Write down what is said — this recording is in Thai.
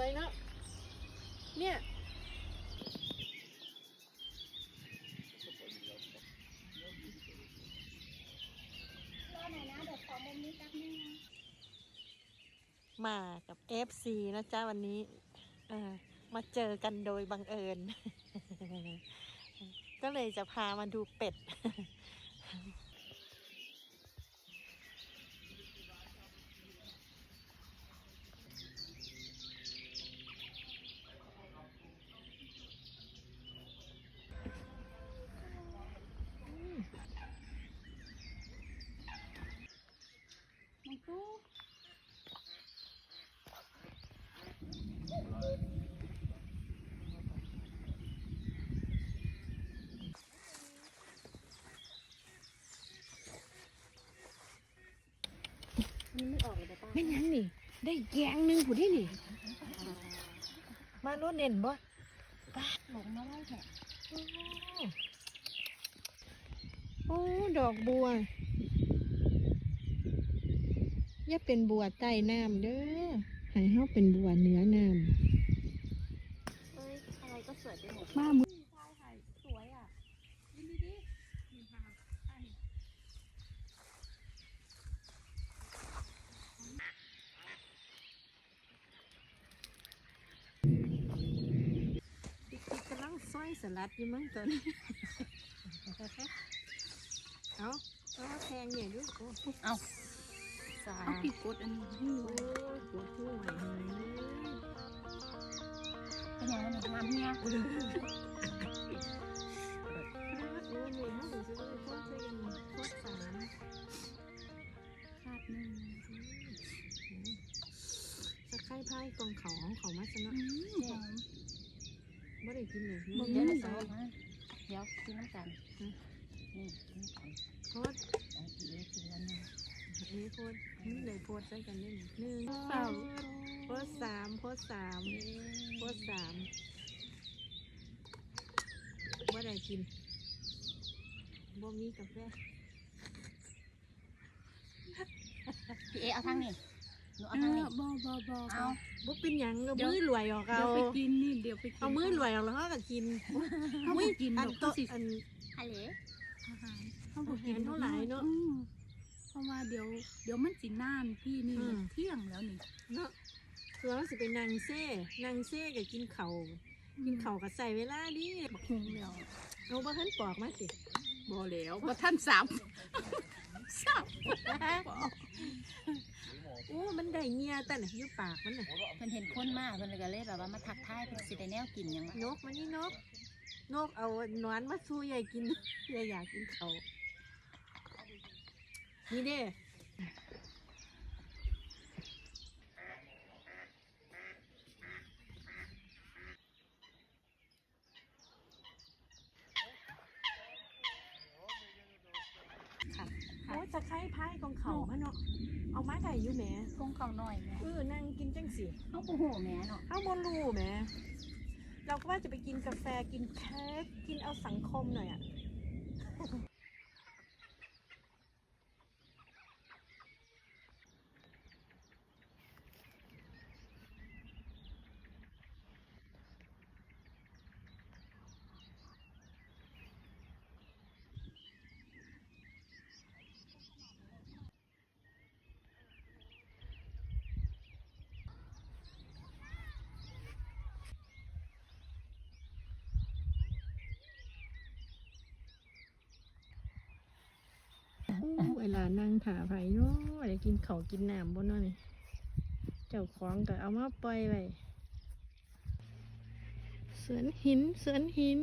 วยเนาะเนี่ยรอหน่อยนะเดี๋ยวขอมุมนี้แป๊บนึงนะมากับ FC นะจ๊ะวันนี้เออมาเจอกันโดยบังเอิญ ก็เลยจะพามาดูเป็ด นกูมันไม่ออกเลยป้าไม่ยังนี่ ได้แกงหนึ่งผู้ที่นี่ มาโน่นเน่นบ่หลงมาไล่แถะโอ้ ดอกบัว อย่าเป็นบัวใต้น้ำเด้อให้เฮาเป็นบัวเหนือน้เอ้ยอะไรก็สวยไปหมดำมามือใช่ค่ะสวยอะยินดีดินี่ค่ะอันนี้ติ๊กกำลังซอยสลัดอยู่มั้งตอนนี้เอาเอาแทงเนี่ยดูโอ้เอา สาเอาปีกดอันนี้โอ้ยปวดหัวไหวเลยเป็นยังไงเนี่ยงามเนี่ยโอ้ยโอ้ยเนี่ยเขาถึงจะได้โคตรเป็นโคตรสารขาดหนึ่งสะไคร้พายกองเขาของเขามาซะเนาะหอมไม่ได้กินเลยมึงเดี๋เดี๋ยยววใส่ใส่เดี๋ยวกินน้ำกันนี่กินน้ำกันโคตรเอาทีเดียวกินแล้วเนี่ยนี่โคตรนี่เลยโคตรใส่กันได้หนึ่งหนึ่งสองโคตรสามโคตรสามโคตรสามว่าได้กินบ่มีกาแฟพี่เอเอาทางนี้หนูเอาเอทางอนี้บอบอบอเอาบ่เป็นหยังก็เดี๋ยวมือรวยออกเดี๋ยเอาวไปกินนี่เดี๋ยวไปกินเอามือรวยออกแล้วเขาก็กินเขาบ่กินอัดนอกโตเขาสิอันฮัลโหลอาหารเขาบอกกินอาหารเท่าไหร่เนอะอืมเพราะว่า เดี๋ยวเดี๋ยวมันสินานพี่นี่อืมเที่ยงแล้วนี่เนาะคือเราสิไปนางเซ่นางเซ่ก็กินเข่าวกินเข่าวก็ใส่เวลาดิบักหุงแล้วเอาบ่ทันปอกมาสิบอแล้วบ่ท่านสามสามบอกโอ้มันได้เงียแต่น่ะอยู่ปากมันน่ะเพิ่นเห็นคนมากเพิ่นเลยก็เลยแบบว่ามาทักทายเพิ่นสิได้แนวกินหยังวะนกมานี่นกนกเอาหนอนมาสู้ยายกินยายอยากกินเขาว นี่เด้ค่ะโอ้จะไข่พายของเขามาเนาะ เอามาได้อยู่แหมคงเขาหน่อยแหม่เออนั่งกินจังสิเฮาบ่ฮู้แหม่เนาะเอาบอลูแหมเราก็ว่าจะไปกินกาแฟกินเค้กกินเอาสังคมหน่อยอะ เว ลานั่งถาไผ่เนาะได้กินเขากินน้ำบนนั่นนี่เจ้าของก็เอามาปล่อยไว้เสือนหินเสือนหิน